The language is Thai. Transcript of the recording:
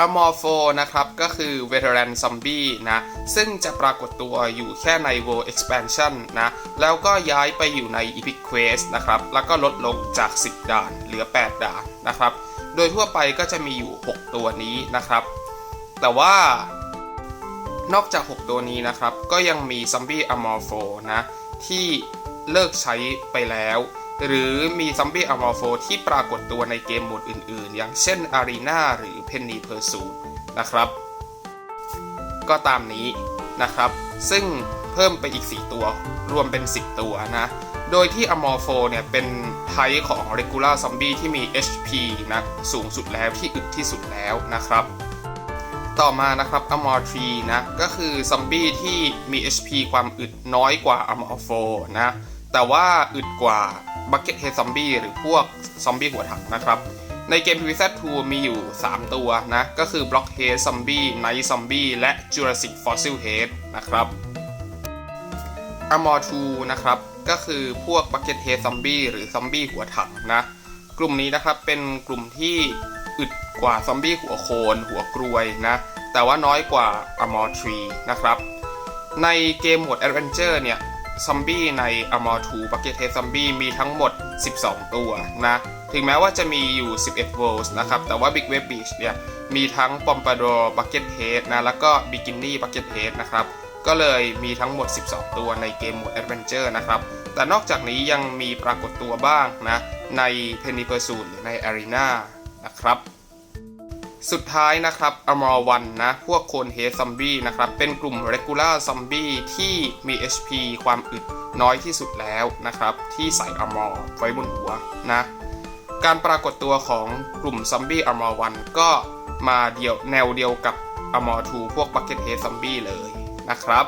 อมอร์โฟนะครับ ก็คือ Veteran Zombie นะ ซึ่งจะปรากฏตัวอยู่แค่ใน World Expansion นะ แล้วก็ย้ายไปอยู่ใน Epic Quest นะครับ แล้วก็ลดลงจาก 10 ด่านเหลือ 8 ด่านนะครับ โดยทั่วไปก็จะมีอยู่ 6 ตัวนี้นะครับ แต่ว่านอกจาก 6 ตัวนี้นะครับ ก็ยังมี Zombie Amorpho นะ ที่เลิกใช้ไปแล้ว หรือมีซัมบี้อ m มอร์โฟที่ปรากฏตัวในเกมโหมดอื่นๆ อย่างเช่น Arena หรือ Penny Pursuit นะครับ ก็ตามนี้นะครับ ซึ่งเพิ่มไปอีก 4 ตัวรวมเป็น 10 ตัวนะ โดยที่อมอร์โฟเนี่ยเป็นไทป์ของ Regular Zombie ที่มี HP นะสูงสุดแล้วที่อึดที่สุดแล้วนะครับ ต่อมานะครับ a m o r t r e นะก็คือซอมบี้ที่มี HP ความอึดน้อยกว่า a m o r p h o นะแต่ว่าอึดกว่า Bucket Head Zombie หรือพวกซอมบี้หัวถังนะครับ ในเกม PVZ2 มีอยู่ 3 ตัวนะ ก็คือ Blockhead Zombie Night Zombie และ Jurassic Fossil Head นะครับ a m o r 2นะครับ ก็คือพวก Bucket Head Zombie หรือซอมบี้หัวถังนะ กลุ่มนี้นะครับเป็นกลุ่มที่อึดกว่าซอมบี้หัวโคนหัวกรวยนะ แต่ว่าน้อยกว่า a m o r 3นะครับ ในเกมโหมด Adventure เนี่ย ซอมบี้ใน a m o r 2 Bucket Head Zombie มีทั้งหมด 12 ตัวนะ ถึงแม้ว่าจะมีอยู่ 11 Worlds นะครับ แต่ว่า Big Web Beach เนี่ย มีทั้ง Pompadour Bucket Head นะ แล้วก็ Bikini Bucket Head นะครับ ก็เลยมีทั้งหมด 12 ตัวในเกมโหมด Adventure นะครับ แต่นอกจากนี้ยังมีปรากฏตัวบ้างนะ ใน Penny Pursuit หรือใน Arena นะครับ สุดท้ายนะครับ a m o r 1นะ พวกโคนเฮซัมบี้นะครับ เป็นกลุ่มเรกูล่าซัมบี้ที่มี HP ความอึดน้อยที่สุดแล้วนะครับ ที่ใส่อมอไว้บนหัวนะ การปรากฏตัวของกลุ่มซัมบี้อมอวันก็มาเดียวแนวเดียวกับอมอทูพวกบักเก็ตเฮซัมบี้เลยนะครับ